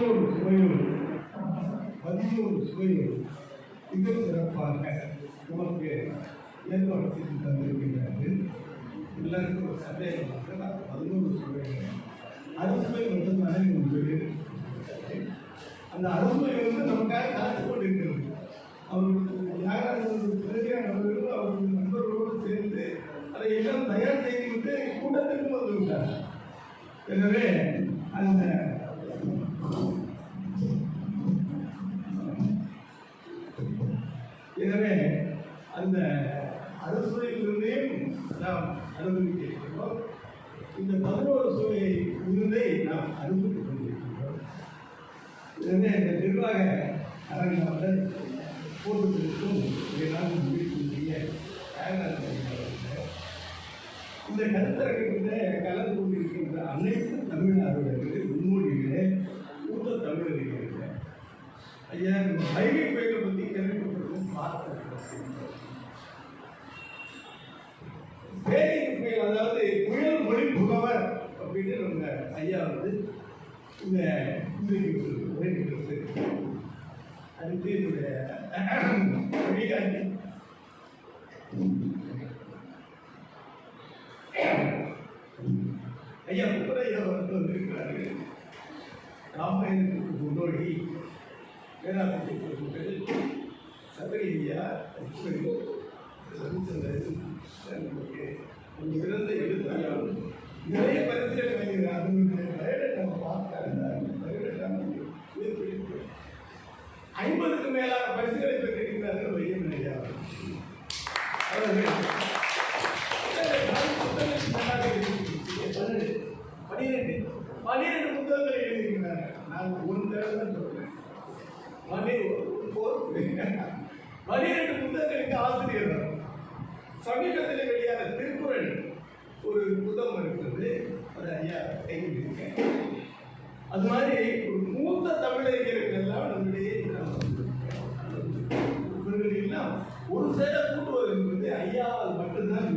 பதினோரு சுவையோடு பதினோரு சுவையோடு மிக சிறப்பாக நமக்கு ஏற்பாடு செய்து எல்லாருக்கும் ஒரு சந்தேகமாக நான் பதினோரு சுவைகள். அறுசுவை மட்டும்தானே உங்களுக்கு அந்த அறுசுவை வந்து நமக்காக காத்து கொண்டிருக்கிறது. அவருக்கு யாராவது அவர்களும் அவர்கள் நண்பர்களோடு சேர்ந்து அதை எல்லாம் தயார் செய்துவிட்டு கூட்டத்திற்கு வந்து விட்டார் எனவே அந்த எனவே அந்த அறுசுவையிலிருந்தையும் நாம் அனுபவிக்கிறோம் இந்த பதினோரு சூழலை இருந்தே நாம் அனுபவித்துக் கொண்டிருக்கிறோம் எனவே இந்த நிர்வாக அரங்காவலர் போட்டுக்கும் இதெல்லாம் முடிக்கக்கூடிய இந்த கருத்தரங்கத்தில் கலந்து கொண்டிருக்கின்ற அனைத்து தமிழ்நாடுகளுக்கு முன்னோடிகளே ஐயா இந்த ஹைவே புயலை பற்றி கேள்விப்பட்டிருக்கோம் பார்த்துருக்கோம் பேரின் புயல் அதாவது புயல் மொழி புகவர் அப்படின்னு நம்ம ஐயா வந்து இந்த இன்றைக்கு அடுத்து என்னுடைய வழிகாட்டி ஐயா முப்பதையா வந்து வந்திருக்கிறார்கள் ராமாயணத்துக்கு முன்னோடி வேளாண்மை பொருட்கள் சபரியா ரவிச்சந்திரன் நமக்கு ஒரு சிறந்த எழுத்தாளர். நிறைய பரிசுகள் வாங்கிறார் அதனுடைய நம்ம பார்த்தாங்க ஐம்பதுக்கு மேலான பரிசுகளை பெற்றிருக்கிறார்கள் வையம் ஐயா பனிரெண்டு பன்னிரெண்டு. புத்தகங்களை எழுதியிருக்கிறார்கள். நான் ஒரு தடவை தான் புத்தகங்களுக்கு ஆசிரியர் தான். சமீபத்தில் வெளியான திருக்குறள் ஒரு புத்தகம் இருக்கிறது. அது ஐயா கைவிட்டிருக்கேன் இருக்கேன் அது மாதிரி ஒரு மூத்த தமிழறிஞர்கள் எல்லாம் நம்மிடையே இவர்கள் எல்லாம் ஒரு சேர கூட்டுவது என்பது ஐயாவால் மட்டும்தான்.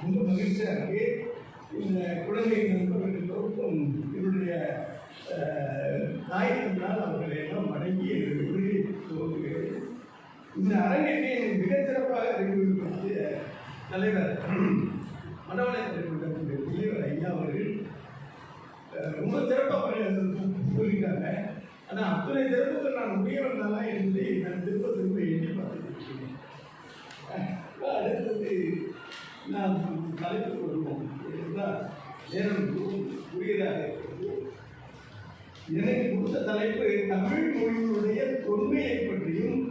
ரொம்ப மகிழ்ச்சியாக இருக்கு இந்த குழந்தை நண்பர்களுக்கும் என்னுடைய தாயத்தினால் தாய் அவர்களை எல்லாம் வணங்கி என்னுடைய உரையை இந்த அரங்கத்தை மிகச்சிறப்பாக அறிமுகப்படுத்திய தலைவர் மனவளை தலைவர் ஐயா அவர்கள் ரொம்ப சிறப்பாக பணி- சொல்லிட்டாங்க ஆனால் அத்தனை சிறப்புகள் நான் உடையவன் தானா என்பதை நான் திருப்பத்தில் திரும்ப எண்ணி பார்த்துருக்கேன் அடுத்தது நாம் தலைப்பு கொள்வோம் நேரம் புரியதாக இருக்கிறது எனக்கு கொடுத்த தலைப்பு தமிழ் மொழியினுடைய தொன்மையை பற்றியும்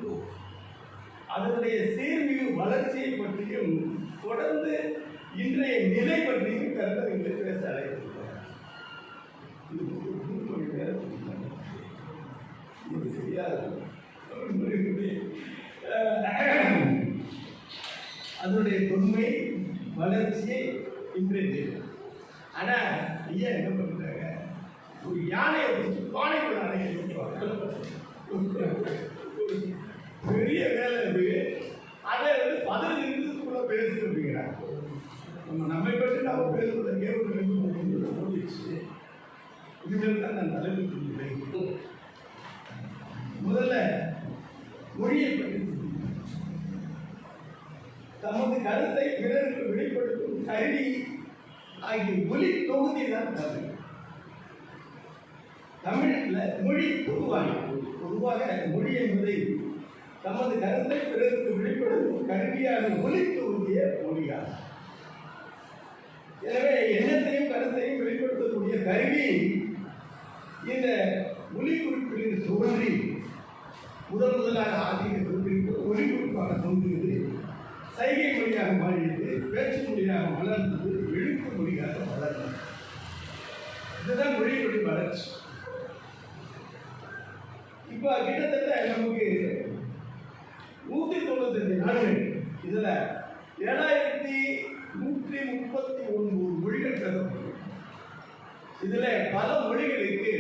அதனுடைய சீர்மிகு வளர்ச்சியை பற்றியும் தொடர்ந்து இன்றைய நிலை பற்றியும் கருத்தரங்களை பேச அழைத்திருக்கிறார் இது இருக்கும் மூணு மணி நேரம் கொடுத்தாங்க. இது சரியாது தமிழ் மொழியினுடைய அஹ், அதனுடைய தொன்மை வளர்ச்சி இன்றைய நிலை ஆனால் ஐயா என்ன பண்ணுறாங்க ஒரு யானையை வச்சு பானைக்குள்ள அணைக்க பெரிய வேலை இது அதை வந்து பதினஞ்சு நிமிஷத்துக்குள்ள பேசி நம்ம நம்மை பற்றி நம்ம பேசுவதற்கே ஒரு ரெண்டு மூணு நிமிஷம் ஓடிடுச்சு. இனிமேல் தான் நான் தலைமை முதல்ல மொழியை பற்றி தமது கருத்தை பிறருக்கு வெளிப்படுத்தும் கருவி ஆகிய ஒலி தொகுதி தான் தமிழ் தமிழில் மொழி பொதுவாக பொதுவாக மொழி என்பதை தமது கருத்தை பிறருக்கு வெளிப்படுத்தும் கருவியான ஒலி தொகுதிய மொழியாகும். எனவே எண்ணத்தையும் கருத்தையும் வெளிப்படுத்தக்கூடிய கருவி இந்த ஒலி குறிப்பிலிருந்து தோன்றி முதல் முதலாக ஆசிரியர் குறிப்பிட்டு ஒலி குறிப்பாக தோன்றியது சைகை மொழியாக மாறியது பேச்சு மொழியாக வளர்ந்தது எழுத்து மொழியாக வளர்ந்தது. இதுதான் மொழியினுடைய வளர்ச்சி. இப்போ கிட்டத்தட்ட நமக்கு நூற்றி தொண்ணூத்தஞ்சு நாடுகள் இதில் ஏழாயிரத்தி நூற்றி முப்பத்தி ஒன்பது மொழிகள் பேசப்படும். இதில் பல மொழிகளுக்கு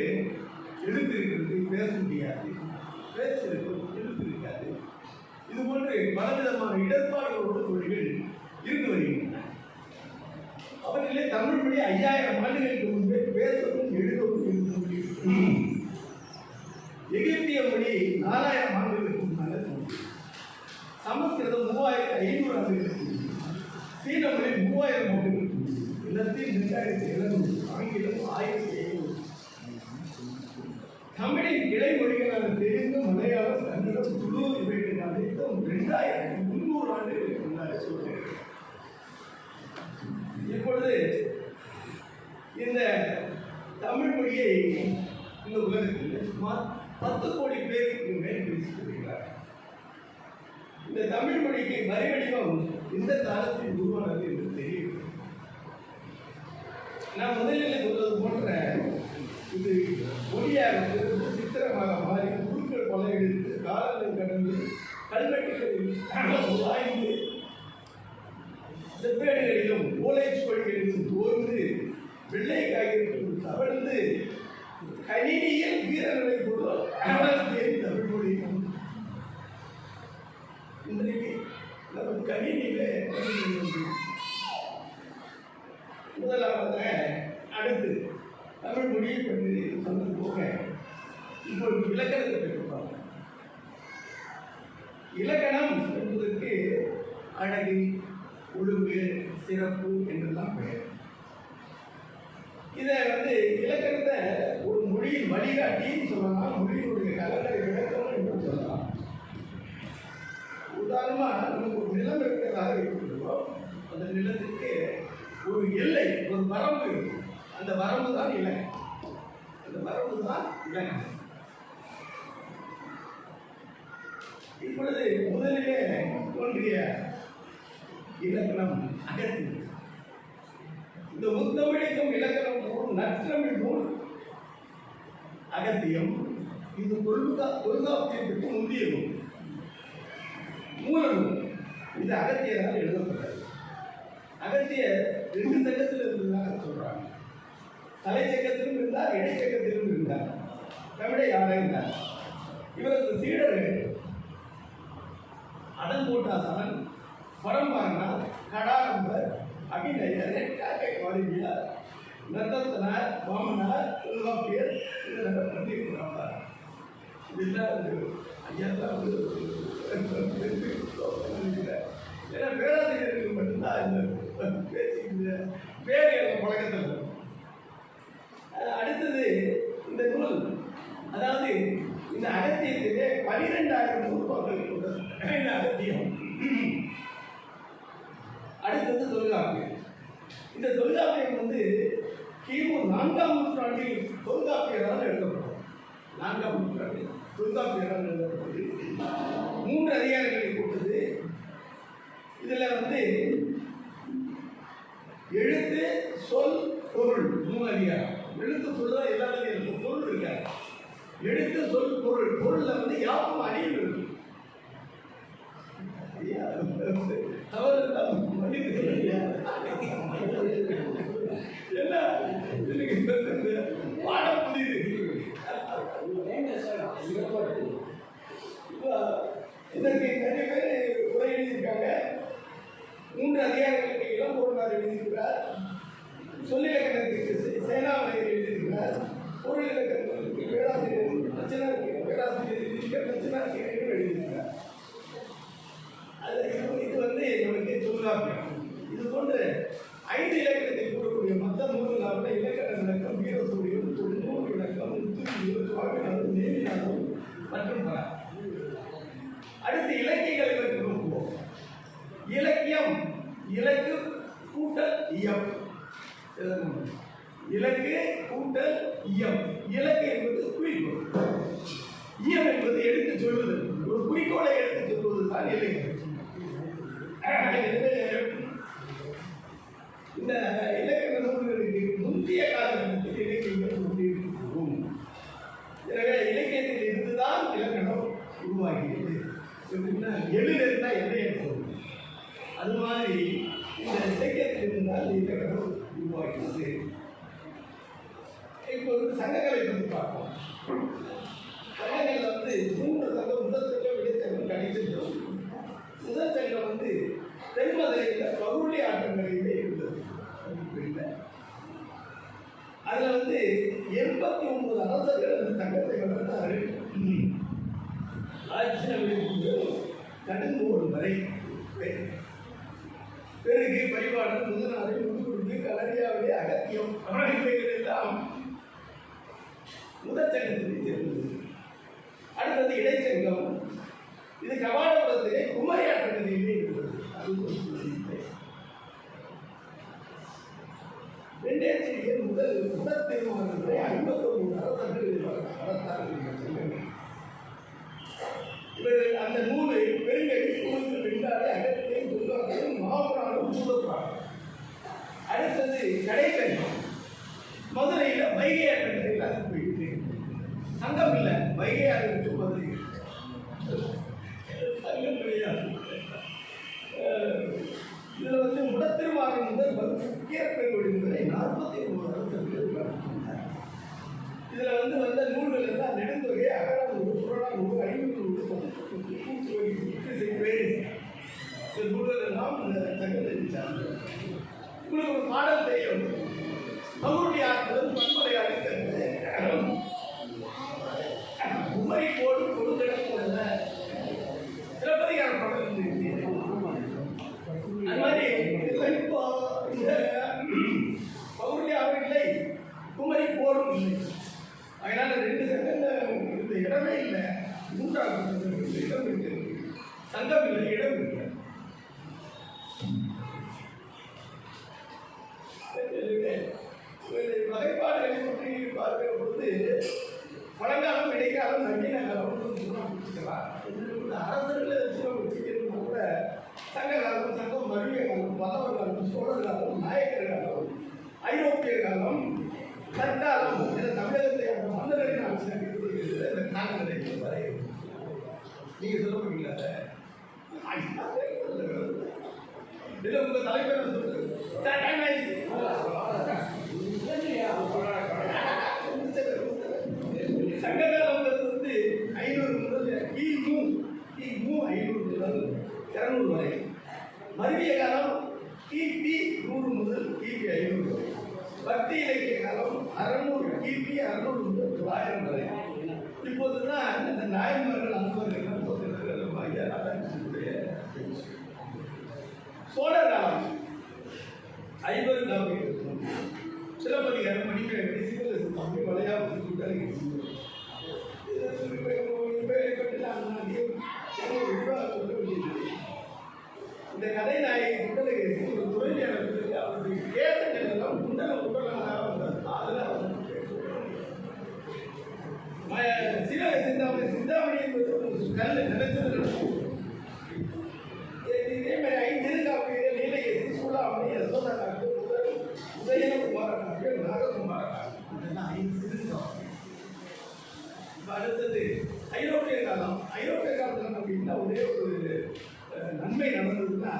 எழுத்து இருக்கிறது பேச முடியாது பேச்சு இது போன்று பலவிதமான இடர்பாடுகளோடு மொழிகள் இருந்து வருகின்றன அவர்களே தமிழ் மொழி ஐயாயிரம் ஆண்டுகளுக்கு முன்பே பேசவும் எழுதவும் இருந்த மொழி எகிப்திய மொழி நாலாயிரம் ஆண்டுகளுக்கு முன்னால சமஸ்கிருதம் மூவாயிரத்தி ஐநூறு ஆண்டுகளுக்கு சீன மொழி மூவாயிரம் ஆண்டுகளுக்கு முன்பு. லத்தீன் ரெண்டாயிரத்தி எழுநூறு ஆங்கிலம் ஆயிரத்தி ஐநூறு. தமிழின் கிளை மொழிகளான தெலுங்கு மலையாளம் ரெண்டாயிரத்தி முன்னூறு ஆண்டுகளுக்கு முன்னாடி சொல்கிறேன் இப்பொழுது இந்த தமிழ் மொழியை இந்த உலகத்தில் சுமார் பத்து கோடி பேருக்கு மேல் பேசிக்கொள்கிறார் இந்த தமிழ் மொழிக்கு வரி இந்த காலத்தில் உருவானது என்று தெரியும் நான் முதலில் சொல்வது போன்ற இது மொழியாக சித்திரமாக மாறி குழுக்கள் பல எடுத்து காலங்கள் கடந்து கல்வெட்டுகளில் ஆய்ந்து செப்பேடுகளிலும் ஓலைச்சுவடிகளிலும் தோர்ந்து வெள்ளை காய்கறிகளும் தவழ்ந்து கணினியில் வீரர்களை கொண்டு தமிழ் மொழியும் இன்றைக்கு நம்ம கணினியிலே தமிழ் அடுத்து தமிழ் மொழியை பற்றி சொன்னது போக இப்போ இலக்கணத்தை பெற்றுப்பாங்க இலக்கணம் என்பதற்கு அழகு ஒழுங்கு சிறப்பு என்றெல்லாம் பெயர். இதை வந்து இலக்கணத்தை ஒரு மொழியின் வழிகாட்டின்னு சொல்லலாம் மொழியினுடைய கலந்தரை விளக்கம் என்று சொல்லலாம். உதாரணமாக நமக்கு ஒரு நிலம் இருக்கிறதாக இருக்கிறோம் அந்த நிலத்துக்கு ஒரு எல்லை ஒரு வரம்பு. அந்த வரம்பு தான் இலக்கணம். அந்த வரம்பு தான் இலக்கணம். இப்பொழுது முதலிலே தோன்றிய இலக்கணம் அகத்தியம் இந்த முத்தமிழிக்கும் இலக்கணம் நூல் நற்றமிழ் நூல். அகத்தியம் இது தொல்கா தொல்காப்பியத்துக்கு முந்திய நூல். மூல நூல் இது அகத்தியரால் எழுதப்பட்டது. அகத்தியர் ரெண்டு சங்கத்தில் இருந்ததாக சொல்றாங்க. தலைச்சக்கத்திலும் இருந்தார் இடைச்சக்கத்திலும் இருந்தார். தமிழை ஆராய்ந்தார் இவரது சீடர்கள். அடங்கோட்டாசனன் பரம்பரனார் கடாரம்பர் அபிநயர் காக்கை வாரியார் நந்தத்தனார் வாமனார் தொல்காப்பியர் இதெல்லாம் பண்ணியிருக்கிறார் இதெல்லாம் வந்து வந்து ஏன்னா பேராசிரியர்களுக்கு மட்டும்தான் இந்த பேச்சு பேர் எல்லாம் பழக்கத்தில் அடுத்தது இந்த நூல். அதாவது இந்த அகத்தியத்திலே பனிரெண்டாயிரம் நூல் பங்கு இந்த அகத்தியம் அடுத்தது தொல்காப்பியம். இந்த தொல்காப்பியம் வந்து கிமு நான்காம் நூற்றாண்டில் தொல்காப்பியரால் எழுதப்படும் நான்காம் நூற்றாண்டில் தொல்காப்பியரால் எழுதப்பட்டது. மூன்று அதிகாரங்களை கொண்டது இதில் வந்து எழுத்து சொல் பொருள் மூணு அதிகாரம். எழுத்து சொல்ல எல்லாத்துலையும் இருக்கும் பொருள் இருக்காது. எழுத்து சொல் பொருள். பொருளில் வந்து யாவும் அறிவு இருக்கும் ஐயா, தவறு இல்லாம மன்னித்து ஐயா. என்ன இதுக்கு இந்த பாடம் புரியுது இப்போ இதற்கு நிறைய பேர் உரை எழுதியிருக்காங்க மூன்று அதிகாரங்களுக்கு இளம்பொருளார் எழுதியிருக்கிறார் சொல்லிலக்கணத்துக்கு சே- சேனாவளையர் எழுதியிருக்கிறார் பொருள் இலக்கணத்துக்கு பேராசிரியர் பிரச்சனை பேராசிரியர் எழுதியிருக்கார் பிரச்சனை எழுதியிருக்கிறார் அது இது- இது வந்து நமக்கு தொல்காப்பியம் இது போன்று ஐந்து இலக்கணத்தை கூறக்கூடிய மற்ற நூல்களாக இலக்கண விளக்கம் வீரசூரியம் தொண்ணூறு விளக்கம் முத்துவியல் சுவாமிநாதன் நேமிநாதன் மற்றும் பல அடுத்து இலக்கியங்களுக்கு பற்றி இலக்கியம் இலக்கு கூட்டல் இயம். இலக்கு கூட்டல் இயம். இலக்கு என்பது குறிக்கோள். இயம் என்பது எடுத்து சொல்வது. ஒரு குறிக்கோளை எடுத்து சொல்வது தான் இலக்கியம் இந்த இலக்கண நூல்களுக்கு முந்தைய காலகட்டத்தில் இலக்கியங்கள் முந்தியிருக்கும் எனவே இலக்கியத்தில் இருந்துதான் இலக்கணம் உருவாகியது எப்படின்னா இருந்தால் என்ன சொல்லும் அது மாதிரி இந்த இலக்கியத்தில் இருந்தால் இந்த கடவுள் உருவாகிறது. இப்போ வந்து சங்கங்களை வந்து பார்ப்போம். சங்கங்கள் வந்து மூன்று சங்கம் முதல் சங்கம் இடைச்சங்கம் கணிச்சிருந்தோம் முதல் சங்கம் வந்து தென்மதுரையில் பருளி ஆட்டங்களிலே இருந்தது. அதில் வந்து எண்பத்தி ஒன்பது அரசர்கள் அந்த சங்கத்தை வளர்த்தார்கள். ஆட்சி கடுங்கோடு வரை பெருகு பரிபாடல் முதனாறு முதுகுடுந்து கலரியாவிலே அகத்தியம் அமைப்புகளெல்லாம் எல்லாம் தெரிந்தது. அடுத்தது இடைச்சங்கம். இது கபாலபுரத்திலே குமரியாட்ட நதியிலே இருந்தது. அது ஒரு குறிப்பிட்ட. முதல் முதல் தீர்மானங்களை ஐம்பத்தொன்று அரசர்கள் வளர்த்தார்கள் இந்த இவர்கள் அந்த நூல் மதுரையில் வைகை ஆட்டத்தில் அது போயிட்டு. சங்கம் இல்லை வைகை ஆட்டத்து மதுரை சங்கம் கிடையாது. இதில் வந்து முடத்திருமாறன் முதல் முக்கிய பெண்கள் நாற்பத்தி ஒன்பது அரசர்கள் வளர்த்துள்ளனர். வந்து வந்த நூல்கள் எல்லாம் நெடுந்தொகை அகர நூல் புறநானூறு நூல் ஐநூறு நூல் கூட்டுவகை இசை இந்த நூல்கள் எல்லாம் இந்த உங்களுக்கு ஒரு பாடல் தெரியும்? அவருடைய ஆட்களும் வன்முறையாக இருக்கிறது தற்காலம் என தமிழகத்தை அந்த மன்னர்களின் ஆட்சி நடக்கிறது இந்த காலங்களை வரை சொல்ல முடியல இது உங்க தலைவர் சொல்றது டைம் சங்ககாலங்கிறது வந்து ஐநூறு முதல் கிமு கிமு ஐநூறு முதல் இரநூறு வரை. மருவிய காலம் கிபி நூறு முதல் கிபி ஐநூறு வரை. பக்தி இலக்கிய காலம் அறுநூறு கிபி அறுநூறு முதல் தொள்ளாயிரம் வரை. இப்போதுதான் இந்த நாயன்மார்கள் அன்பர்கள் சோழர் காலம் ஐம்பது காலம் சிலப்பதிகாரம் மணிமேகலை சிவகசி மலையாள இந்த கல் நினைச்சது இதே மாதிரி ஐந்து இருக்காப்பிய நீலகேசி சூடாமணி யசோதா காட்டு முதல் உதயகுமார காட்டு நாககுமார காட்டு இதெல்லாம் ஐந்து சிறுகாப்பியம் இப்ப அடுத்தது ஐரோப்பிய காலம். ஐரோப்பிய காலத்தில் அப்படின்னா ஒரே ஒரு நன்மை நடந்ததுன்னா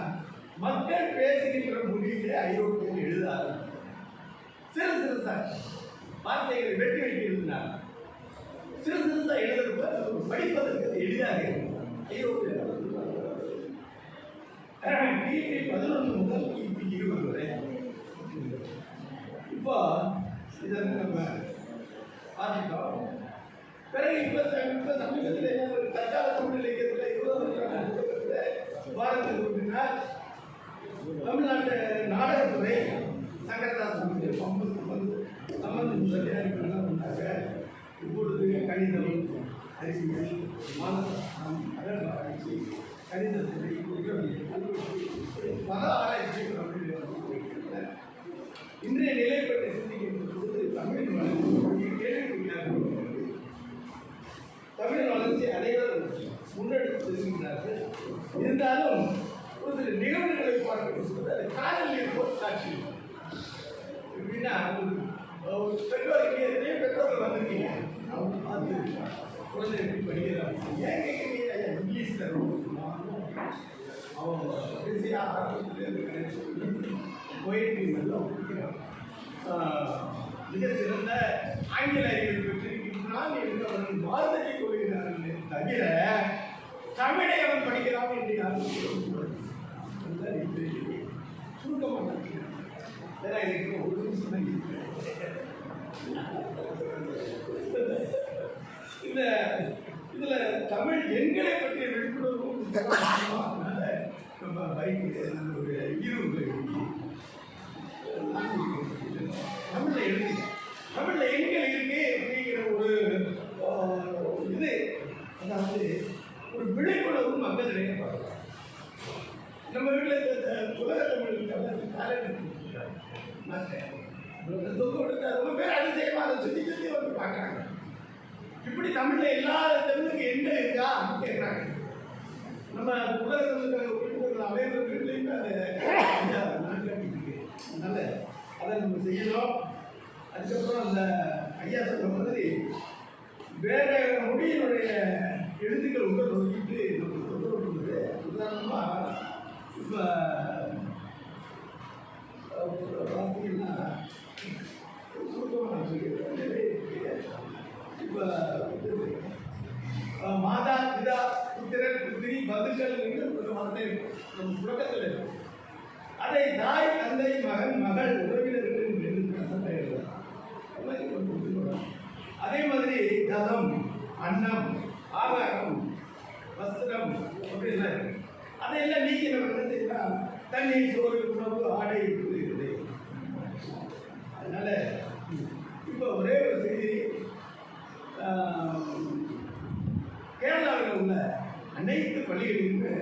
மக்கள் பேசுகின்ற மொழியிலே ஐரோப்பியர் எழுதாது சிறு சிறுசா வார்த்தைகளை வெட்டி வெட்டி எழுதினார் சிறு சிறுசா எழுதுறப்ப படிப்பதற்கு எளிதாக இருக்கும். பதினொன்று முதல் கிபி இருபது வரை. இப்போ இதை நம்ம பார்த்துட்டோம் பிறகு இப்ப இப்ப சமீபத்தில் என்ன ஒரு தற்கால தமிழ் இலக்கியத்தில் இருபது பாரதத்தில் அப்படின்னா தமிழ்நாட்டு நாடகத்துறை சங்கரதாசன் பம்பு சம்பந்து சம்பந்த முதலியார் இப்படிலாம் வந்தாங்க இப்பொழுது கணிதம் அறிவியல் மாதம் அகழ்வாராய்ச்சி கணிதத்துறை குற்றவியல் பல ஆராய்ச்சிகள் அப்படின்னு வந்து இன்றைய நிலை பற்றி சிந்திக்கின்ற பொழுது தமிழ் வளர்ச்சி கேள்விக்குள்ளாக இருக்கிறது. தமிழ் வளர்ச்சி அனைவரும் முன்னெடுத்து செல்கின்றார்கள் இருந்தாலும் ஒரு சில நிகழ்வுகளை பார்க்கும்போது அது காதல் நீர் போல் காட்சி எப்படின்னா ஒரு ஒரு பெற்றோருக்கு எத்தனையோ பெற்றோர்கள் வந்திருக்கீங்க அவங்க பார்த்து குழந்தை எப்படி படிக்கிறாங்க ஏன் கேட்குறீங்க ஐயா இங்கிலீஷில் ரொம்ப அவங்க பேசி ஆரம்பத்தில் போயிட்டு படிக்கிறாங்க மிக சிறந்த ஆங்கில அறிவியல் பெற்றிருக்கின்றான் என்று அவன் வார்த்தையை கொள்கிறார்கள் தவிர தமிழை அவன் படிக்கிறான் என்று யாரும் சொல்லக்கூடாது. சுருக்கமாக படிக்கிறான். ஏன்னா எனக்கு ஒரு நிமிஷம் தான் இருக்கு. இந்த இதுல தமிழ் எண்களை பற்றிய விழிப்புணர்வும் நம்ம பைக்கு ஒரு ஈரோடு தமிழ்ல எழுதி தமிழ்ல எண்கள் இருக்கு அப்படிங்கிற ஒரு இது அதாவது ஒரு விழிப்புணர்வு மக்களிடையே பார்க்கலாம். நம்ம வீட்டில் இந்த உலக தமிழ் காலேஜ் ரொம்ப பேர் அதிசயமாக அதை சுற்றி சுற்றி வந்து பார்க்குறாங்க. தமிழ்ல எல்லா தமிழுக்கு என்ன இருக்கா அப்படின்னு கேட்குறாங்க நம்ம உலகத்தில் தமிழுக்காக உறுப்பினர்கள் அனைவரும் வீட்லையுமே அதனால அதை நம்ம செய்யணும் அதுக்கப்புறம் அந்த ஐயா சொல்ற மாதிரி வேற மொழியினுடைய எழுத்துக்கள் உள்ள நோக்கிட்டு நமக்கு தொந்தரவு பண்ணுது உதாரணமா இப்போ பார்த்தீங்கன்னா சுருக்கமாக நான் மாதா பிதா புத்திரன் புத்திரி பதுக்கள் என்று ஒரு வார்த்தை நம்ம புழக்கத்தில் இருக்கும். அதை தாய் தந்தை மகன் மகள் உறவினர்கள் என்று சண்டை அதே மாதிரி ததம் அன்னம் ஆகாரம் வஸ்திரம் அப்படிலாம் இருக்கு. அதையெல்லாம் நீங்க நம்ம என்ன செய்யலாம் தண்ணி சோறு உணவு ஆடை இருக்குது இது. அதனால இப்போ ஒரே ஒரு செய்தி ஆஹ், கேரளாவில் உள்ள அனைத்து பள்ளிகளிலுமே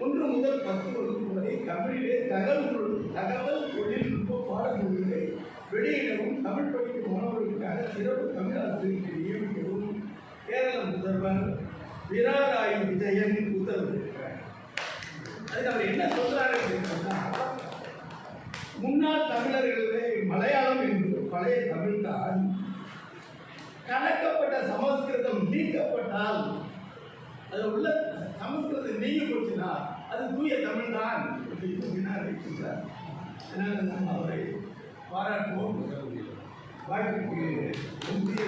ஒன்று முதல் பத்து வகுப்பு வரை தமிழிலே தகவல் தகவல் தொழில்நுட்ப பாடநூல்களை வெளியிடவும் தமிழ் படிக்கும் மாணவர்களுக்காக சிறப்பு தமிழ் ஆசிரியர்களை நியமிக்கவும் கேரள முதல்வர் விராராய் விஜயன் உத்தரவிட்டிருக்கிறார் அதுக்கு அவர் என்ன சொல்றாரு அப்படின்னு முன்னாள் தமிழர்களிலே மலையாளம் என்பது பழைய தமிழ்தான் கலக்கப்பட்ட சமஸ்கிருதம் நீக்கப்பட்டால் அது உள்ள சமஸ்கிருதம் நீங்க போச்சுன்னா அது தூய தமிழ் தான் அப்படின்னு வினாடிக்கிறார் அதனால நம்ம அவரை பாராட்டுவோம். வாய்ப்புக்கு நன்றி.